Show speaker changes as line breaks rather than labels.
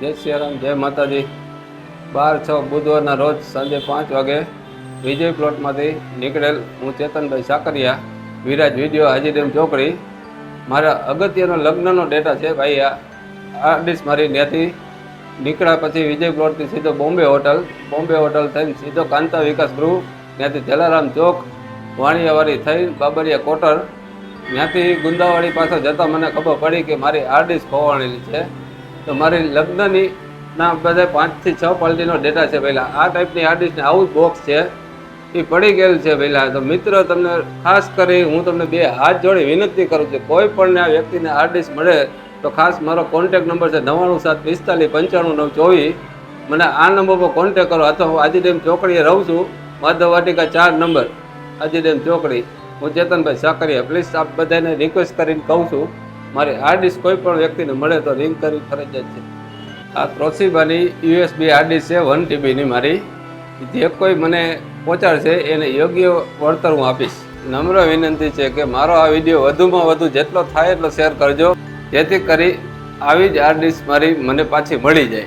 જય સિયારામ જય માતાજી. બાર છ બુધવારના રોજ સાંજે પાંચ વાગે વિજય પ્લોટમાંથી નીકળેલ હું ચેતનભાઈ સાકરિયા, વિરાજ વીડિયો હાજી ડેમ ચોકડી. મારા અગત્યનો લગ્નનો ડેટા છે ભાઈ, આ ડીશ મારી ત્યાંથી નીકળ્યા પછી વિજય પ્લોટથી સીધો બોમ્બે હોટલ બોમ્બે હોટલ થઈને સીધો કાંતા વિકાસ ગૃહ, ત્યાંથી જલારામ ચોક, વાણિયાવાડી થઈ બાબરિયા કોટર ત્યાંથી ગુંદાવાડી પાસે જતાં મને ખબર પડી કે મારી આ ડીશ ખોવાણેલી છે. તો મારી લગ્નની ના બધા પાંચથી છ ક્વોલિટીનો ડેટા છે પહેલાં. આ ટાઈપની આર્ટિસ્ટને આવું બોક્સ છે. એ પડી ગયેલ છે પહેલાં. તો મિત્ર તમને ખાસ કરી હું તમને બે હાથ જોડી વિનંતી કરું છું. કોઈ પણ આ વ્યક્તિને આર્ટિસ્ટ મળે તો ખાસ મારો કોન્ટેક નંબર છે નવ્વાણું સાત પિસ્તાલીસ પંચાણું નવ ચોવીસ. મને આ નંબર પર કોન્ટેક કરો. અથવા હું આજે ડેમ ચોકડીએ રહું છું. માધવ વાટિકા ચાર નંબર. આજી ડેમ ચોકડી. હું ચેતનભાઈ સાકરિયા. પ્લીઝ આપ બધાને રિક્વેસ્ટ કરીને કહું છું. મારી આ ડિસ્ક કોઈ પણ વ્યક્તિને મળે તો રિંગ કરવી ફરજિયાત છે. આ પ્રોસીબાની યુએસબી હાર્ડ ડિસ્ક છે વન ટીબીની મારી. જે કોઈ મને પહોંચાડશે એને યોગ્ય વળતર હું આપીશ. નમ્ર વિનંતી છે કે મારો આ વીડિયો વધુમાં વધુ જેટલો થાય એટલો શેર કરજો. જેથી કરી આવી જ આ ડિસ્ક મારી મને પાછી મળી જાય.